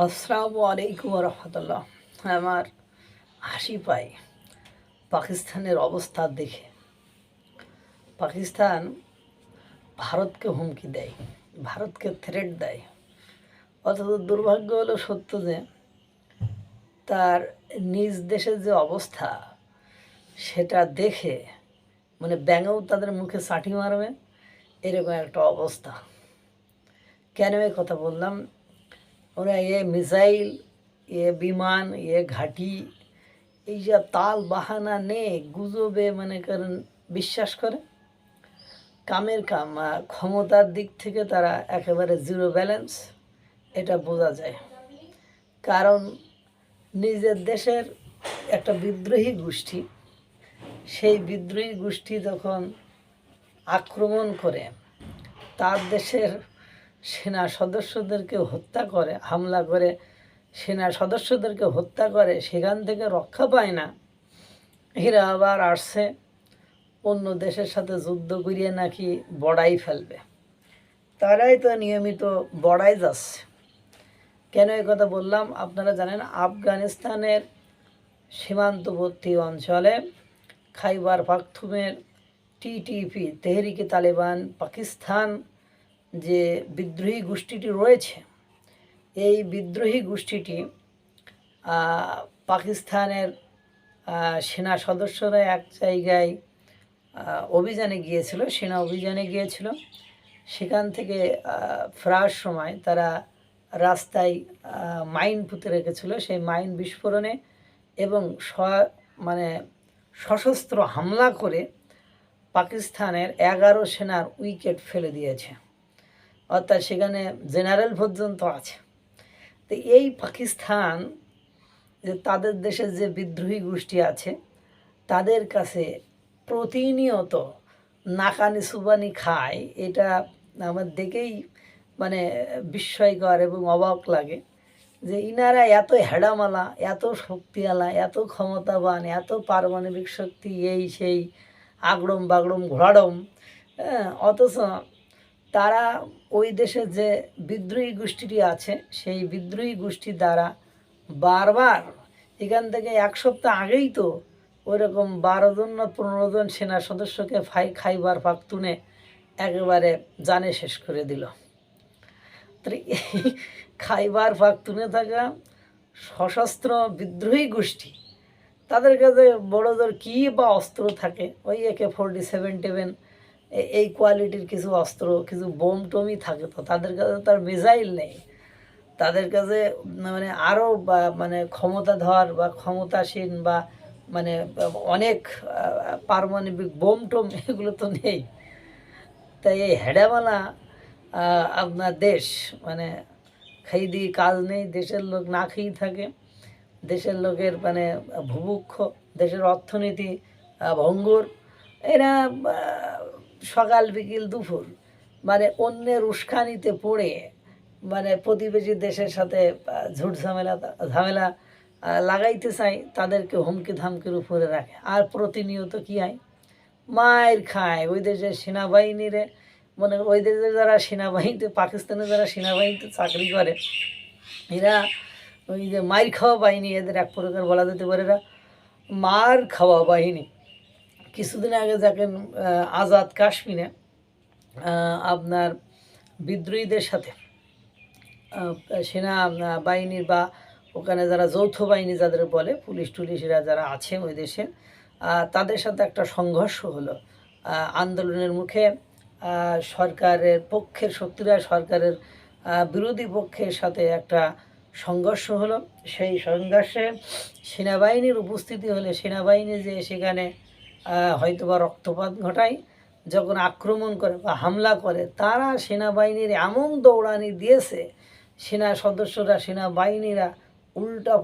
আসসালামু আলাইকুম রহমতুল্লাহ আমার হাসি পায় পাকিস্তানের অবস্থা দেখে। পাকিস্তান ভারতকে হুমকি দেয়, ভারতকে থ্রেট দেয়। অথচ দুর্ভাগ্য হলো সত্য যে, তার নিজ দেশের যে অবস্থা, সেটা দেখে মানে ব্যাঙেও তাদের মুখে চাটি মারবে, এরকম একটা অবস্থা। কেন কথা বললাম? ওরা এ মিসাইল, এ বিমান, এ ঘাঁটি, এই যা তাল বাহানা নে গুজবে মনে করেন বিশ্বাস করে। কামের কাম ক্ষমতার দিক থেকে তারা একেবারে জিরো ব্যালেন্স এটা বোঝা যায়। কারণ নিজের দেশের একটা বিদ্রোহী গোষ্ঠী, সেই বিদ্রোহী গোষ্ঠী যখন আক্রমণ করে, তার দেশের সেনা সদস্যদেরকে হত্যা করে, হামলা করে, সেনা সদস্যদেরকে হত্যা করে, সেখান থেকে রক্ষা পায় না। এরা আবার আসছে, অন্য দেশের সাথে যুদ্ধ করিয়ে নাকি বড়াই ফেলবে। তারাই তো নিয়মিত বড়াই যাচ্ছে। কেন এই কথা বললাম? আপনারা জানেন, আফগানিস্তানের সীমান্তবর্তী অঞ্চলে খাইবার পাখতুমের টিটিপি তেহরিকে তালেবান, পাকিস্তান যে বিদ্রোহী গোষ্ঠীটি রয়েছে, এই বিদ্রোহী গোষ্ঠীটি পাকিস্তানের সেনা সদস্যরা এক জায়গায় অভিযানে গিয়েছিল, সেনা অভিযানে গিয়েছিল। সেখান থেকে ফেরার সময় তারা রাস্তায় মাইন পুঁতে রেখেছিল। সেই মাইন বিস্ফোরণে এবং স মানে সশস্ত্র হামলা করে পাকিস্তানের এগারো সেনার উইকেট ফেলে দিয়েছে। অর্থাৎ সেখানে জেনারেল পর্যন্ত আছে। তো এই পাকিস্তান, যে তাদের দেশের যে বিদ্রোহী গোষ্ঠী আছে, তাদের কাছে প্রতিনিয়ত নাকানি সুবানি খায়, এটা আমার দেখেই মানে বিস্ময়কর এবং অবাক লাগে যে ইনারা এত হেডামালা, এত শক্তিওয়ালা এত ক্ষমতাবান, এত পারমাণবিক শক্তি, এই সেই আগড়ম বাগড়ম ঘোড়াডম হ্যাঁ অথচ তারা ওই দেশের যে বিদ্রোহী গোষ্ঠীটি আছে, সেই বিদ্রোহী গোষ্ঠী দ্বারা বারবার, এখান থেকে এক সপ্তাহ আগেই তো ওইরকম বারো জন না পনেরো জন সেনা সদস্যকে ফাই, খাইবার পাখতুনে একেবারে জানে শেষ করে দিল। খাইবার পাখতুনে থাকা সশস্ত্র বিদ্রোহী গোষ্ঠী, তাদের কাছে বড়দের কী বা অস্ত্র থাকে? ওই একে ফোরটি সেভেন টেভেন এই কোয়ালিটির কিছু অস্ত্র, কিছু বোম টোমই থাকে তো, তাদের কাছে তার মিসাইল নেই। তাদের কাছে মানে আরও মানে ক্ষমতাধর বা ক্ষমতাসীন বা মানে অনেক পারমাণবিক বোম টোম এগুলো তো নেই। তাই এই হেডামালা আপনার দেশ মানে খাই দিয়ে কাজ নেই, দেশের লোক না খেয়েই থাকে। দেশের লোকের মানে ভুভুক্ষ দেশের অর্থনীতি ভঙ্গুর। এরা সকাল বিকেল দুপুর মানে অন্যের উস্কানিতে পড়ে মানে প্রতিবেশী দেশের সাথে ঝুট ঝামেলা ঝামেলা লাগাইতে চায়, তাদেরকে হুমকি ধামকির উপরে রাখে। আর প্রতিনিয়ত কী হয়? মায়ের খায়। ওই দেশের সেনাবাহিনীরে মানে ওই দেশে যারা সেনাবাহিনীতে পাকিস্তানে যারা সেনাবাহিনীতে চাকরি করে, এরা ওই যে মায়ের খাওয়া বাহিনী, এদের এক প্রকার বলা যেতে পারে এরা মার খাওয়া বাহিনী। কিছুদিন আগে দেখেন আজাদ কাশ্মীরে আপনার বিদ্রোহীদের সাথে সেনা বাহিনীর বা ওখানে যারা যৌথ বাহিনী যাদের বলে, পুলিশ টুলিশরা যারা আছে ওই দেশে তাদের সাথে একটা সংঘর্ষ হলো। আন্দোলনের মুখে সরকারের পক্ষের শক্তিরা সরকারের বিরোধী পক্ষের সাথে একটা সংঘর্ষ হলো। সেই সংঘর্ষে সেনাবাহিনীর উপস্থিতি হলে সেনাবাহিনী যে সেখানে হয়তোবা রক্তপাত ঘটায়, যখন আক্রমণ করে বা হামলা করে, তারা সেনাবাহিনীর এমন দৌড়ানি দিয়েছে, সেনা সদস্যরা, সেনাবাহিনীরা উল্টা